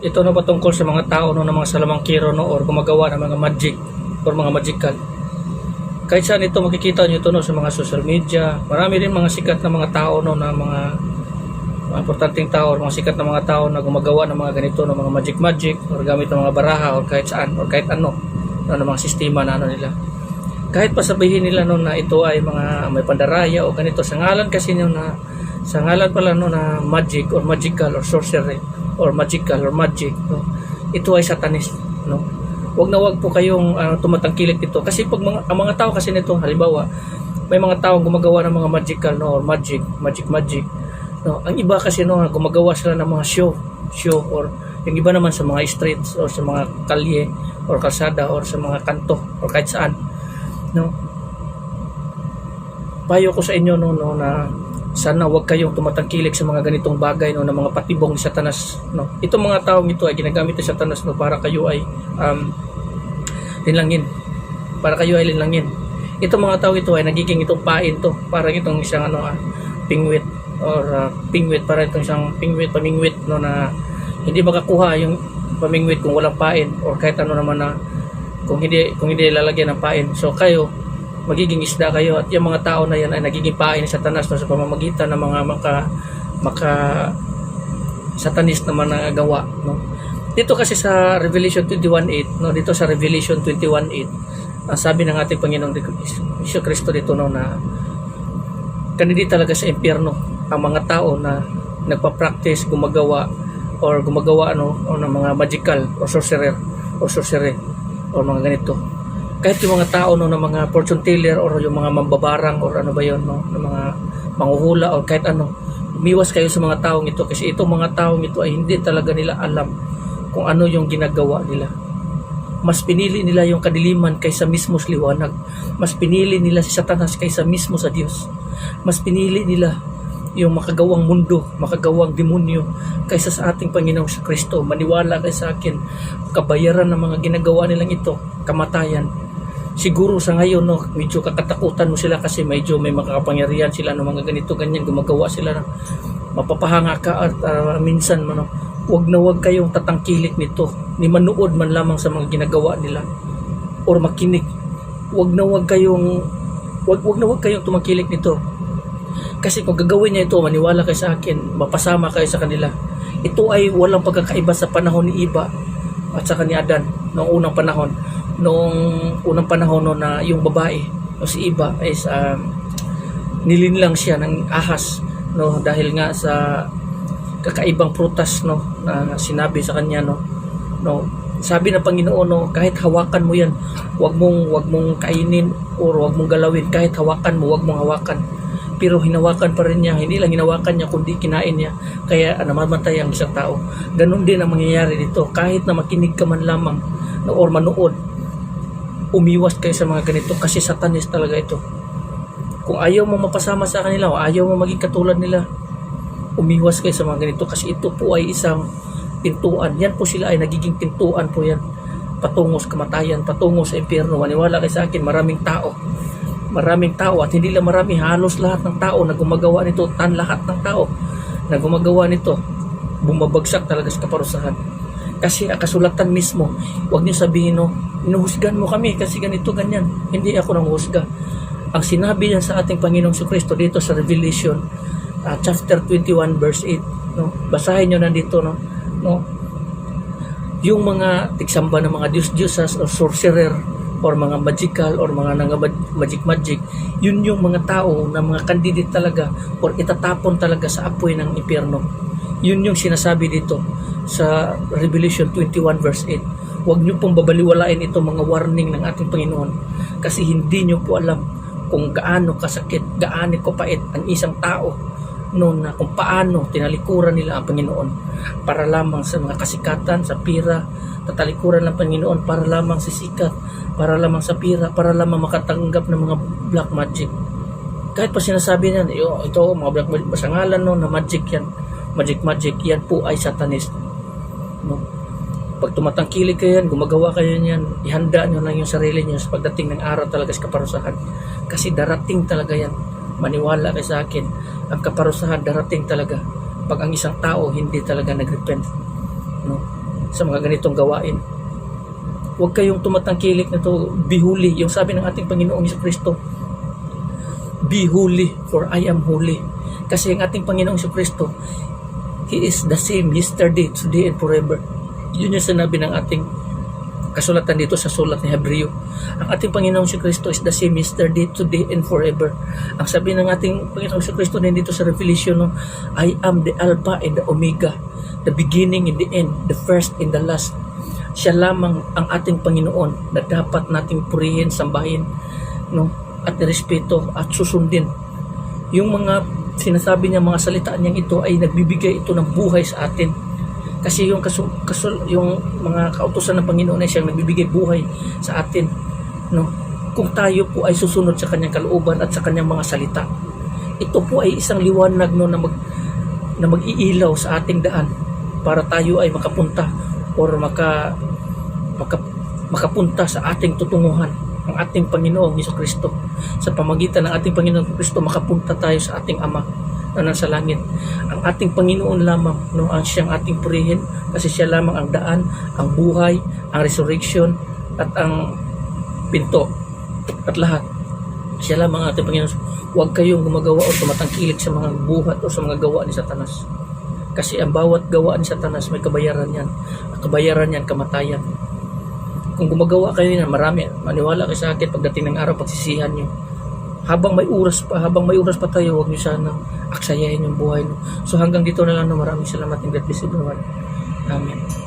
ito na ba tungkol sa mga tao no, ng mga salamangkiro no, or gumagawa ng mga magic or mga magical. Kahit saan ito makikita nyo ito no, sa mga social media. Marami rin mga sikat na mga tao no, na mga mga importanteng tao or mga sikat na mga tao na gumagawa ng mga ganito ng mga magic magic or gamit ng mga baraha or kahit saan or kahit ano no, ng mga sistema na ano nila kahit pa sabihin nila no na ito ay mga may pandaraya o ganito sa ngalan kasi no na sa ngalan pala no na magic or magical or sorcery or magical or magic no? Ito ay satanis no? Wag na wag po kayong ah, tumatangkilik dito kasi pag mga, ang mga tao kasi nito halimbawa may mga tao gumagawa ng mga magical no? Or magic magic magic no? Ang iba kasi no gumagawa sila ng mga show show or yung iba naman sa mga streets or sa mga kalye or kalsada or sa mga kanto or kahit saan no? Payo ko sa inyo no, no na sana wag kayong tumatangkilik sa mga ganitong bagay no na mga patibong ni Satanas no. Itong mga taong ito ay ginagamit ni Satanas no para kayo ay um, linlangin. Para kayo ay linlangin. Itong mga tao ito ay nagiging itong pain to. Parang itong isang ano ah, pingwit or uh, pingwit. Para itong isang pingwit pamingwit no na hindi makakuha yung pamingwit kung walang pain or kahit ano naman na kung hindi kung hindi lalagyan ng pain. So kayo magiging isda kayo at yung mga tao na yan ay nagiging pain sa Satanas no, sa pamamagitan ng mga maka maka satanis na mga gawa no? Dito kasi sa Revelation 21:8 no? Dito sa Revelation 21:8 ang sabi ng ating Panginoong Hesus Kristo dito no na kanindi talaga sa impyerno ang mga tao na nagpa-practice gumagawa or gumagawa ano o ng mga magical or sorcerer or sorcery or mga ganito kahit yung mga tao no ng mga fortune teller or yung mga mambabarang or ano ba yon no ng mga manguhula or kahit ano umiwas kayo sa mga taong ito kasi itong mga taong ito ay hindi talaga nila alam kung ano yung ginagawa nila mas pinili nila yung kadiliman kaysa mismo sa liwanag mas pinili nila si Satanas kaysa mismo sa Diyos mas pinili nila yung makagawang mundo, makagawang demonyo kaysa sa ating Panginoong sa Kristo. Maniwala kay sa akin, kabayaran ng mga ginagawa nilang ito, kamatayan. Siguro sa ngayon, no, medyo kakatakutan mo sila kasi medyo may makakapangyarihan sila ng mga ganito, ganyan, gumagawa sila ng mapapahanga ka at ah, minsan, no, wag na wag kayong tatangkilik nito, ni manood man lamang sa mga ginagawa nila or makinig. Wag na wag kayong wag wag na wag kayong tumangkilik nito kasi kung gagawin niya ito, maniwala kayo sa akin, mapasama kayo sa kanila. Ito ay walang pagkakaiba sa panahon ni Iba at saka ni Adan noong unang panahon. Noong unang panahon no, na yung babae, no, si Iba is um, nilinlang siya ng ahas no dahil nga sa kakaibang prutas no na sinabi sa kanya no no. Sabi ng Panginoon no kahit hawakan mo yan wag mong wag mong kainin or wag mong galawin. Kahit hawakan mo wag mong hawakan. Pero hinawakan pa rin niya hindi lang hinawakan niya kundi kinain niya. Kaya ah, namamatay ang isang tao. Ganun din ang mangyayari dito. Kahit na makinig ka man lamang no, or manood umiwas kayo sa mga ganito kasi satanis talaga ito. Kung ayaw mo mapasama sa kanila o ayaw mo maging katulad nila umiwas kayo sa mga ganito kasi ito po ay isang pintuan. Yan po sila ay nagiging pintuan po yan. Patungo sa kamatayan patungo sa impyerno. Maniwala kayo sa akin maraming tao. Maraming tao at hindi lang marami halos lahat ng tao na gumagawa nito tan lahat ng tao na gumagawa nito bumabagsak talaga sa kaparusahan. Kasi ang kasulatan mismo huwag niyo sabihin no inuhusgan mo kami kasi ganito ganyan. Hindi ako nang husga ang sinabi niya sa ating Panginoong Kristo dito sa Revelation uh, chapter 21 verse 8 no? Basahin niyo nandito no? No? Yung mga tigsamba ng mga Diyos-Diyosas or sorcerer or mga magical or mga nanga magic-magic, yun yung mga tao na mga candidate talaga or itatapon talaga sa apoy ng impyerno. Yun yung sinasabi dito sa Revelation 21 verse 8. Huwag niyo pong babaliwalain itong mga warning ng ating Panginoon kasi hindi niyo po alam kung gaano kasakit, gaano kapait ang isang tao noon na kung paano tinalikuran nila ang Panginoon para lamang sa mga kasikatan, sa pira, tatalikuran ng Panginoon para lamang sa sikat, para lamang sa pira, para lamang makatanggap ng mga black magic. Kahit pa sinasabi niyan, "Yo, ito mga black magic, sa ngalan no, na magic yan, magic magic, yan po ay satanist. No? Pag tumatangkilik kayo yan, gumagawa kayo niyan, ihanda nyo lang yung sarili nyo sa pagdating ng araw talaga sa kaparusahan. Kasi darating talaga yan. Maniwala kayo sa akin, ang kaparusahan darating talaga pag ang isang tao hindi talaga nagrepent. No? sa mga ganitong gawain. Huwag kayong tumatangkilik na to, be holy. Yung sabi ng ating Panginoong Yesu Kristo, be holy for I am holy. Kasi ang ating Panginoong Yesu Kristo, He is the same yesterday, today, and forever. Yun yung sinabi ng ating kasulatan dito sa sulat ni Hebreo. Ang ating Panginoong si Kristo is the same yesterday, today, and forever. Ang sabi ng ating Panginoong si Kristo din dito sa Revelation, no, I am the Alpha and the Omega, the beginning and the end, the first and the last. Siya lamang ang ating Panginoon na dapat nating purihin, sambahin, no, at respeto at susundin. Yung mga sinasabi niya mga salita niyang ito ay nagbibigay ito ng buhay sa atin. Kasi yung kasul, kasul yung mga kautosan ng Panginoon ay siyang nagbibigay buhay sa atin, no? Kung tayo po ay susunod sa kanyang kalooban at sa kanyang mga salita. Ito po ay isang liwanag no na mag na mag-iilaw sa ating daan para tayo ay makapunta or maka, maka makapunta sa ating tutunguhan ang ating Panginoong Hesus Kristo. Sa pamagitan ng ating Panginoong Kristo, makapunta tayo sa ating Ama na nasa langit. Ang ating Panginoon lamang, no, ang siyang ating purihin kasi siya lamang ang daan, ang buhay, ang resurrection, at ang pinto, at lahat. Siya lamang ang ating Panginoon. Huwag kayong gumagawa o tumatangkilik sa mga buhat o sa mga gawa ni Satanas. Kasi ang bawat gawa ni Satanas may kabayaran yan. Ang kabayaran yan, kamatayan kung gumagawa kayo na marami, maniwala kayo sa akin pagdating ng araw, pagsisihan nyo. Habang may oras pa, habang may oras pa tayo, huwag nyo sana aksayahin yung buhay. No? So hanggang dito na lang, no, maraming salamat and God bless everyone. Amen.